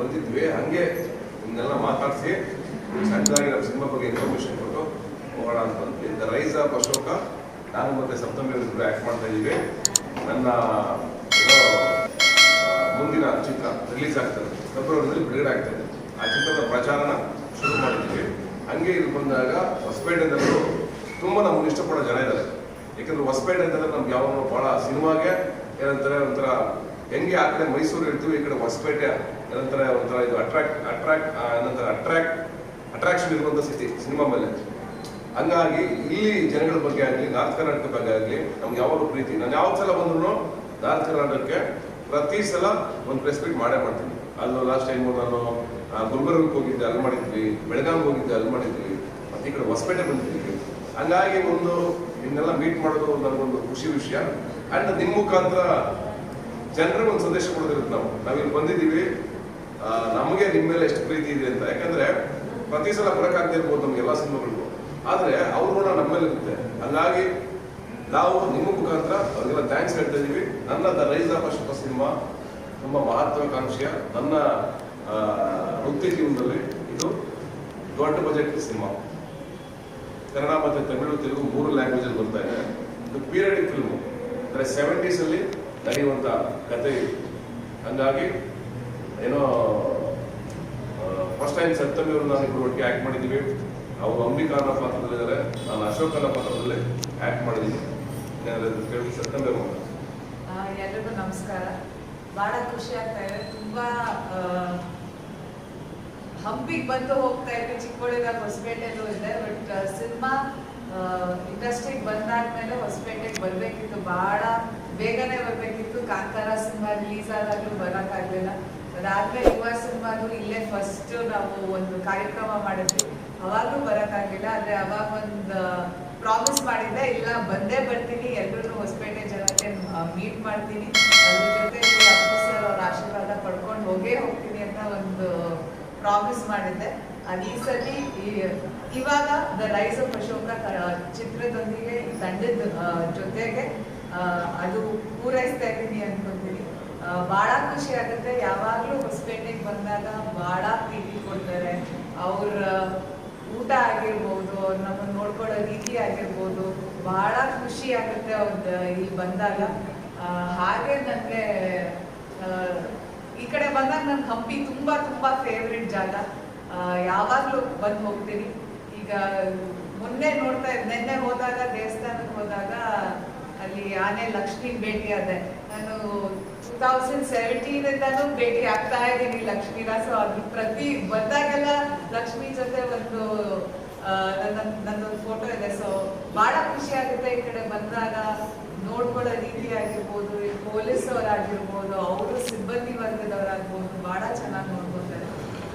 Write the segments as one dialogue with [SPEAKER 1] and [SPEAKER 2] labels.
[SPEAKER 1] ಬಂದಿದ್ವಿ, ಹಂಗೆ ಇದನ್ನೆಲ್ಲ ಮಾತಾಡಿಸಿ ಸಣ್ಣದಾಗಿ ನಮ್ಮ ಸಿನಿಮಾ ಬಗ್ಗೆ ಇನ್ಫಾರ್ಮೇಶನ್ ಕೊಟ್ಟು ಹೋಗೋಣ ಅಂತ ಬಂದ್ವಿ. ದ ರೈಸ್ ಆಫ್ ಅಶೋಕ ನಾನು ಮತ್ತೆ ಸಪ್ತಮಿ ಇಬ್ಬರು ಆ್ಯಕ್ಟ್ ಮಾಡ್ತಾ ಇದ್ದೀವಿ. ನನ್ನ ಮುಂದಿನ ಚಿತ್ರ ರಿಲೀಸ್ ಆಗ್ತದೆ. ಫೆಬ್ರವರಿನಲ್ಲಿ ಬಿಡುಗಡೆ ಆಗ್ತದೆ. ಆ ಚಿತ್ರದ ಪ್ರಚಾರನ ಶುರು ಮಾಡಿದ್ದೀವಿ. ಹಂಗೆ ಇಲ್ಲಿ ಬಂದಾಗ ಹೊಸಪೇಟೆದಲ್ಲೂ ತುಂಬ ನಮ್ಗೆ ಇಷ್ಟಪಡೋ ಜನ ಇದ್ದಾರೆ. ಯಾಕಂದ್ರೆ ಹೊಸಪೇಟೆ ಅಂತಂದ್ರೆ ನಮ್ಗೆ ಯಾವಾಗ ಭಾಳ ಸಿನಿಮಾಗೆ ಏನಂತಾರೆ ಒಂಥರ, ಹೆಂಗೆ ಆ ಕಡೆ ಮೈಸೂರು ಇರ್ತೀವಿ, ಈ ಕಡೆ ಹೊಸಪೇಟೆ ಏನಂತಾರೆ ಒಂಥರ ಇದು ಅಟ್ರಾಕ್ಟ್ ಅಟ್ರಾಕ್ಟ್ ನಂತರ ಅಟ್ರಾಕ್ಟ್ ಅಟ್ರಾಕ್ಷನ್ ಇರುವಂಥ ಸ್ಥಿತಿ ಸಿನಿಮಾ ಮೇಲೆ ಹಂಗಾಗಿ ಇಲ್ಲಿ ಜನಗಳ ಬಗ್ಗೆ ಆಗಲಿ, ನಾರ್ತ್ ಕರ್ನಾಟಕ ಬಗ್ಗೆ ಆಗಲಿ ನಮ್ಗೆ ಯಾವಾಗಲೂ ಪ್ರೀತಿ? ನಾನು ಯಾವ ಸಲ ಬಂದ್ರು ನಾರ್ತ್ ಕರ್ನಾಟಕಕ್ಕೆ ಪ್ರತಿ ಸಲ ಒಂದು ರೆಸ್ಪೆಕ್ಟ್ ಮಾಡೇ ಮಾಡ್ತೀನಿ. ಅಲ್ಲೂ ಲಾಸ್ಟ್ ಟೈಮು ನಾನು ಗುಲ್ಬರ್ಗಕ್ಕೆ ಹೋಗಿದ್ದೆ, ಅಲ್ಲಿ ಮಾಡಿದ್ವಿ. ಬೆಳಗಾವಿಗೆ ಹೋಗಿದ್ದೆ, ಅಲ್ಲಿ ಮಾಡಿದ್ವಿ. ಮತ್ತೆ ಈ ಕಡೆ ಹೊಸಪೇಟೆ ಬಂದಿದ್ವಿ ಹಂಗಾಗಿ ಒಂದು ನಿನ್ನೆಲ್ಲ ಮೀಟ್ ಮಾಡೋದು ನನಗೊಂದು ಖುಷಿ ವಿಷಯ. ಅಂಡ್ ನಿಮ್ಮ ಮುಖಾಂತರ ಜನರಿಗೆ ಒಂದು ಸಂದೇಶ ಕೊಡೋದಿರುತ್ತೆ ನಾವು. ನಾವಿಲ್ಲಿ ಬಂದಿದ್ದೀವಿ. ನಿಮ್ಮ ಮೇಲೆ ಎಷ್ಟು ಪ್ರೀತಿ ಇದೆ ಅಂತ. ಯಾಕಂದ್ರೆ ಪ್ರತಿ ಸಲ ಬರೋಕ್ಕಾಗದೇ ಇರ್ಬೋದು ನಮ್ಗೆ ಎಲ್ಲ ಸಿನಿಮಾಗಳಿಗೂ. ಆದ್ರೆ ಅವ್ರ ಋಣ ನಮ್ಮ ಮೇಲೆ ಇರುತ್ತೆ. ಹಂಗಾಗಿ ನಾವು ನಿಮ್ಮ ಮುಖಾಂತರ ಅವ್ರಿಗೆಲ್ಲ ಥ್ಯಾಂಕ್ಸ್ ಹೇಳ್ತಾ ಇದೀವಿ. ನನ್ನ the Rise of Ashoka cinema ತುಂಬಾ ಮಹತ್ವಾಕಾಂಕ್ಷೆಯ ನನ್ನ ವೃತ್ತಿ ಜೀವನದಲ್ಲಿ ಇದು ದೊಡ್ಡ ಬಜೆಟ್ ಸಿನಿಮಾ. ಕನ್ನಡ ಮತ್ತು ತಮಿಳು, ತೆಲುಗು ಮೂರು ಲ್ಯಾಂಗ್ವೇಜ್ ಅಲ್ಲಿ ಬರ್ತಾ ಇದೆ. ಇದು ಪೀರಿಯಡಿಕ್ ಫಿಲ್ಮ್ ಅಂದರೆ ಸೆವೆಂಟೀಸ್ ಅಲ್ಲಿ ನಡೆಯುವಂತ ಕತೆ ಇದು. ಹಂಗಾಗಿ ಏನೋ ಫಸ್ಟ್ ಟೈಮ್ ಸಪ್ತಮಿ ಅವರು ನಾನು ಇಬ್ಬರು ಒಟ್ಟಿಗೆ ಆಕ್ಟ್ ಮಾಡಿದ್ದೀವಿ. ಅವರು ಅಂಬಿಕಾ ಅನ್ನೋ ಪಾತ್ರದಲ್ಲಿದ್ದಾರೆ. ನಾನು ಅಶೋಕ್ ಅನ್ನೋ ಪಾತ್ರದಲ್ಲಿ ಆಕ್ಟ್ ಮಾಡಿದ್ದೀನಿ. ಕೇಳಿ ಸಪ್ತಮಿ ಅವರು
[SPEAKER 2] ಎಲ್ರಿಗೂ ನಮಸ್ಕಾರ. ಬಹಳ ಖುಷಿ ಆಗ್ತಾ ಇದೆ. ತುಂಬಾ ಹಂಪಿಗೆ ಬಂದು ಹೋಗ್ತಾ ಇದ್ವಿ ಚಿಕ್ಕೋಡಿದಾಗ ಹೊಸಪೇಟೆಲ್ಲೂ ಇದೆ. ಬಟ್ ಸಿನಿಮಾ ಇಂಡಸ್ಟ್ರಿಗೆ ಬಂದಾದ್ಮೇಲೆ ಹೊಸಪೇಟೆಗೆ ಬರ್ಬೇಕಿತ್ತು. ಬಹಳ ಬೇಗನೆ ಬರ್ಬೇಕಿತ್ತು. ಕಾಂತಾರ ಸಿನಿಮಾ ರಿಲೀಸ್ ಆದಾಗ್ಲೂ ಬರೋಕ್ಕಾಗಲಿಲ್ಲ ಅದಾದ್ಮೇಲೆ ಯುವ ಸಿನಿಮಾದು ಇಲ್ಲೇ ಫಸ್ಟ್ ನಾವು ಒಂದು ಕಾರ್ಯಕ್ರಮ ಮಾಡಿದ್ವಿ. ಅವಾಗಲೂ ಬರೋಕ್ಕಾಗಿಲ್ಲ, ಆದ್ರೆ ಅವಾಗ ಒಂದು ಪ್ರಾಮಿಸ್ ಮಾಡಿದ್ದೆ, ಇಲ್ಲ, ಬಂದೇ ಬರ್ತೀನಿ ಎಲ್ಲರೂ ಹೊಸಪೇಟೆ ಜನಕ್ಕೆ ಮೀಟ್ ಮಾಡ್ತೀನಿ. ಅದ್ರ ಸರ್ ಅವ್ರ ಆಶೀರ್ವಾದ ಪಡ್ಕೊಂಡು ಹೋಗೇ ಹೋಗ್ತೀನಿ ಅಂತ ಒಂದು ಪ್ರಾಮಿಸ್ ಮಾಡಿದ್ದೆ. ಅದು ಈ ಸತಿ ಇವಾಗ ದ ರೈಸ್ ಆಫ್ ಅಶೋಕ ಚಿತ್ರದೊಂದಿಗೆ ತಂಡದ ಜೊತೆಗೆ ಅದು ಬಹಳ ಖುಷಿ ಆಗುತ್ತೆ. ಯಾವಾಗಲೂ ಹೊಸಪೇಟೆಗೆ ಬಂದಾಗ ಬಹಳ ಪ್ರೀತಿ ಕೊಡ್ತಾರೆ. ಅವ್ರ ಊಟ ಆಗಿರ್ಬೋದು, ಅವ್ರು ನಮ್ಮನ್ನ ನೋಡ್ಕೊಳ್ಳೋ ರೀತಿ ಆಗಿರ್ಬೋದು ಬಹಳ ಖುಷಿ ಆಗುತ್ತೆ ಅವ್ರದ್ದು ಇಲ್ಲಿ ಬಂದಾಗ. ಹಾಗೆ ನನಗೆ ಈ ಕಡೆ ಬಂದಾಗ ನನ್ನ ಹಂಪಿ ತುಂಬಾ ತುಂಬಾ ಫೇವ್ರೆಟ್ ಜಾಗ. ಯಾವಾಗಲೂ ಬಂದು ಹೋಗ್ತೀನಿ. ಈಗ ಮೊನ್ನೆ ನೋಡ್ತಾ ನಿನ್ನೆ ಹೋದಾಗ ದೇವಸ್ಥಾನಕ್ಕೆ ಹೋದಾಗ ಅಲ್ಲಿ ಆನೆ ಲಕ್ಷ್ಮಿ ಭೇಟಿ ಆದೆ ನಾನು ಟೂ ತೌಸಂಡ್ ಸೆವೆಂಟೀನ್ ಭೇಟಿ ಆಗ್ತಾ ಇದ್ದೀನಿ ಲಕ್ಷ್ಮೀನ ಸೊ ಅದ್ರ ಪ್ರತಿ ಬಂದಾಗೆಲ್ಲ ಲಕ್ಷ್ಮಿ ಜೊತೆ ಒಂದು ನನ್ನ, ನನ್ನೊಂದು ಫೋಟೋ ಇದೆ. ಸೊ ಬಹಳ ಖುಷಿ ಆಗುತ್ತೆ ಈ ಕಡೆ ಬಂದಾಗ. ನೋಡ್ಕೊಳ್ಳೋ ರೀತಿ ಆಗಿರ್ಬೋದು ಈ ಪೊಲೀಸ್ ಅವರಾಗಿರ್ಬೋದು ಅವರು ಸಿಬ್ಬಂದಿ ವರ್ಗದವರಾಗ್ಬೋದು ಬಹಳ ಚೆನ್ನಾಗಿ ನೋಡ್ಕೊತಾರೆ.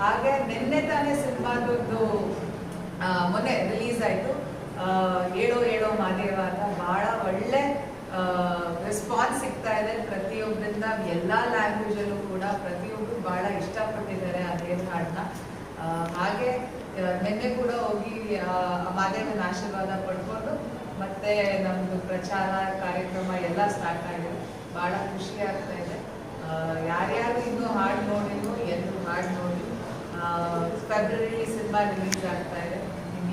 [SPEAKER 2] ಹಾಗೆ ನಿನ್ನೆ ತಾನೇ ಸಿನಿಮಾದೊಂದು ಮೊನ್ನೆ ರಿಲೀಸ್ ಆಯ್ತು. ಏಳೋ ಏಳೋ ಮಾದೇವ ಅಂತ ಬಹಳ ಒಳ್ಳೆ ರೆಸ್ಪಾನ್ಸ್ ಸಿಗ್ತಾ ಇದೆ ಪ್ರತಿಯೊಬ್ಬರಿಂದ ಎಲ್ಲ ಲ್ಯಾಂಗ್ವೇಜಲ್ಲೂ ಕೂಡ ಪ್ರತಿಯೊಬ್ಬರು ಬಹಳ ಇಷ್ಟಪಟ್ಟಿದ್ದಾರೆ ಅದೇ ಹಾಡನ್ನ. ಆ, ಹಾಗೆ ಆ, ನಿನ್ನೆ ಕೂಡ ಹೋಗಿ ಆ, ಮಾದೇವನ ಆಶೀರ್ವಾದ ಪಡ್ಕೊಂಡು ಮತ್ತೆ ನಮ್ದು ಪ್ರಚಾರ ಕಾರ್ಯಕ್ರಮ ಎಲ್ಲ ಸ್ಟಾರ್ಟ್ ಆಗಿದೆ. ಬಹಳ ಖುಷಿ ಆಗ್ತಾ ಇದೆ. ಆ, ಯಾರ್ಯಾರು ಇನ್ನೂ ಹಾಡು ನೋಡಿದ್ರು ಎಲ್ಲರೂ ಹಾಡು ನೋಡಿ. ಫೆಬ್ರವರಿ ಸಿನಿಮಾ ರಿಲೀಸ್ ಆಗ್ತಾ ಇದೆ.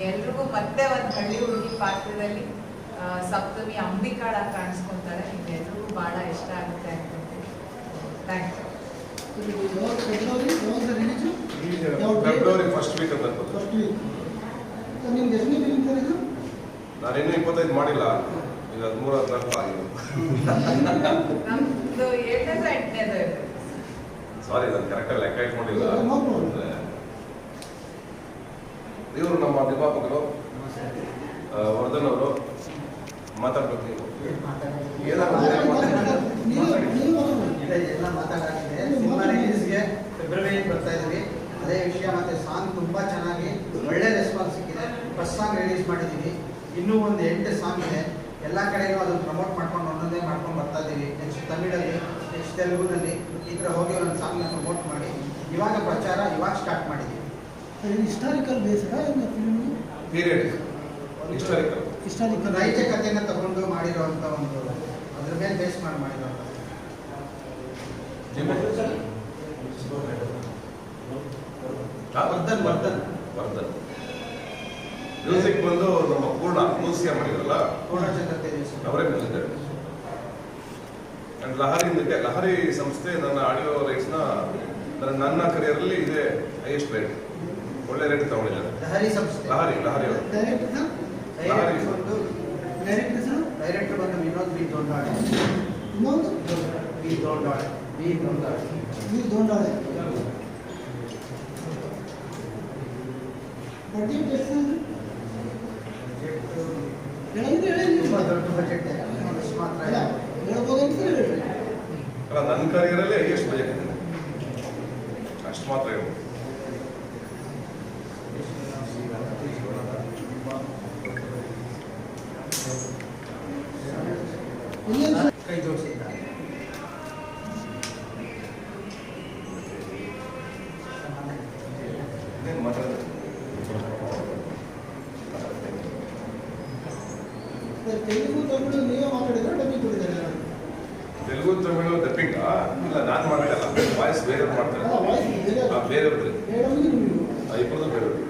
[SPEAKER 2] ಎಲ್ರಿಗೂ ಮತ್ತೆ ಒಂದು ಹಳ್ಳಿ ಹುಡುಗಿ ಪಾತ್ರದಲ್ಲಿ ಆ, ಸಪ್ತಮಿ ಅಂಬಿಕಾಳ ಕಾಣಿಸ್ಕೊಂತಾರೆ. ನಿಮ್ಗೆಲ್ಲರಿಗೂ ಬಹಳ ಇಷ್ಟ ಆಗುತ್ತೆ ಅನ್ಕೊಂತೀನಿ thank you
[SPEAKER 3] February
[SPEAKER 1] first week ಅಂತ
[SPEAKER 3] ನಿಮ್ಗೆ
[SPEAKER 1] ನಾನಿನ್ನೂ ಇಪ್ಪತ್ತೈದು ಮಾಡಿಲ್ಲ. ಈಗ ಹದಿಮೂರು ಹದಿನಾಲ್ಕು ಆಗಿದೆ
[SPEAKER 2] ನಮ್ದು ಏಳನೇದು ಎಂಟನೇದು ಇದೆ
[SPEAKER 1] ಸಾರಿ ನಾನು ಕರೆಕ್ಟಾಗಿ ಲೆಕ್ಕ ಇಟ್ಕೊಂಡಿಲ್ಲ. ಇವರು ನಮ್ಮ ನಿರ್ಮಾಪಕರು ವರ್ಧನ್ ಅವರು. ಮಾತಾಡ್ಬೇಕು. ನೀವು
[SPEAKER 4] ಎಲ್ಲ ಮಾತಾಡಾಗಿದೆ ಸಿನಿಮಾ ರಿಲೀಸ್ಗೆ ಫೆಬ್ರವರಿ ಬರ್ತಾ ಇದ್ವಿ ಅದೇ ವಿಷಯ ಮತ್ತೆ ಸಾಂಗ್ ತುಂಬಾ ಚೆನ್ನಾಗಿ ಒಳ್ಳೆ ರೆಸ್ಪಾನ್ಸ್ ಸಿಕ್ಕಿದೆ ಫಸ್ಟ್ ಸಾಂಗ್ ರಿಲೀಸ್ ಮಾಡಿದ್ದೀವಿ ಇನ್ನೂ ಒಂದು ಎಂಟು ಸಾಂಗ್ ಇದೆ ಎಲ್ಲ ಕಡೆಗೂ ಅದನ್ನು ಪ್ರಮೋಟ್ ಮಾಡ್ಕೊಂಡು ಒಂದೊಂದೇ ಮಾಡ್ಕೊಂಡು ಬರ್ತಾ ಇದ್ದೀವಿ ನೆಕ್ಸ್ಟ್ ತಮಿಳಲ್ಲಿ ನೆಕ್ಸ್ಟ್ ತೆಲುಗುನಲ್ಲಿ ಈ ಥರ ಹೋಗಿ ಒಂದು ಸಾಂಗ್ನ ಪ್ರಮೋಟ್ ಮಾಡಿ ಇವಾಗ ಪ್ರಚಾರ ಇವಾಗ ಸ್ಟಾರ್ಟ್ ಮಾಡಿದ್ದೀವಿ
[SPEAKER 3] historical based film
[SPEAKER 1] period historical
[SPEAKER 3] historical
[SPEAKER 4] ನೈಜ ಕಥೆನ ತಗೊಂಡು ಮಾಡಿರೋಂಥ ಒಂದು ಅದ್ರ ಮೇಲೆ ಬೇಸ್ ಮಾಡಿ ಮಾಡಿರೋಂಥ
[SPEAKER 1] ಹಾ?
[SPEAKER 4] ವರ್ಧನ್ ವರ್ಧನ್
[SPEAKER 1] ವರ್ಧನ್. ಮ್ಯೂಸಿಕ್ ಬಂದು ನಮ್ಮ ಪೂರ್ಣ ಮ್ಯೂಸಿಯಂ ಮಾಡಿದ್ರಲ್ಲ?
[SPEAKER 4] ಪೂರ್ಣಚಂದ್ರ ತೇಜಸ್ವಿ
[SPEAKER 1] ಅವರೇ ಮ್ಯೂಸಿಕ್ ಅಂಡ್ ಲಹರಿ ಲಹರಿ ಸಂಸ್ಥೆ ನನ್ನ ಆಡಿಯೋ ರೈಟ್ಸ್ನ ನನ್ನ ನನ್ನ ಕರಿಯರಲ್ಲಿ ಇದೆ ಹೈಯೆಸ್ಟ್ ರೇಟ್ ಒಳ್ಳೆ ರೇಟ್ ತಗೊಂಡಿದ್ದಾರೆ.
[SPEAKER 4] ಲಹರಿ ಸಂಸ್ಥೆ.
[SPEAKER 1] ಲಹರಿ ಲಹರಿ ಅವರು.
[SPEAKER 3] ಡೈರೆಕ್ಟರ್ ಸರ್
[SPEAKER 4] ಡೈರೆಕ್ಟರ್ ಬಂದು
[SPEAKER 3] ಡೈರೆಕ್ಟರ್ ಸರ್
[SPEAKER 4] ಡೈರೆಕ್ಟರ್ ಬಂದು ವಿನೋದ್ ಬಿ ದೊಂಡಾಳೆ
[SPEAKER 3] ಇನ್ನೊಂದು
[SPEAKER 4] ಬಿ ದೊಂಡಾಳೆ ಬಿ ದೊಂಡಾಳೆ
[SPEAKER 3] ನೀವು ದೊಂಡಾಳೆ ಬಡ್ಜೆಟ್ ಎಷ್ಟು ಹೇಳಿದ್ರೆ ಹೇಳಿ ನೀವು.
[SPEAKER 4] ತುಂಬಾ ದೊಡ್ಡ ಬಜೆಟ್ ಮಾತ್ರ
[SPEAKER 3] ಅಲ್ಲ ಹೇಳ್ಬೋದು ಅಂತ ಹೇಳಿ
[SPEAKER 1] ಅಲ್ಲ ನನ್ನ ಕರಿಯರಲ್ಲಿ ಹೈಯೆಸ್ಟ್ ಬಜೆಟ್ ಇದೆ ಅಷ್ಟು ಮಾತ್ರ ಹೇಳ್ಬೋದು
[SPEAKER 3] ಇನ್ನೇನು ಸರ್?
[SPEAKER 4] ಕೈ ಜೋಡಿಸಿದ್ದಾರೆ
[SPEAKER 3] ತೆಲುಗು ತಮಿಳು ನೀವೇ ಮಾತಾಡಿದ್ರೆ ಕೊಟ್ಟಿದ್ದಾರೆ
[SPEAKER 1] ತೆಲುಗು ತಮಿಳು ಡಬ್ಬಿಂಗ್ ಇಲ್ಲ ನಾನು ಮಾಡಿಲ್ಲ ವಾಯ್ಸ್ ಬೇರೆ ಮಾಡ್ತಾರೆ
[SPEAKER 3] ಬೇರೆ ವಾಯ್ಸ್ ಬೇರೆ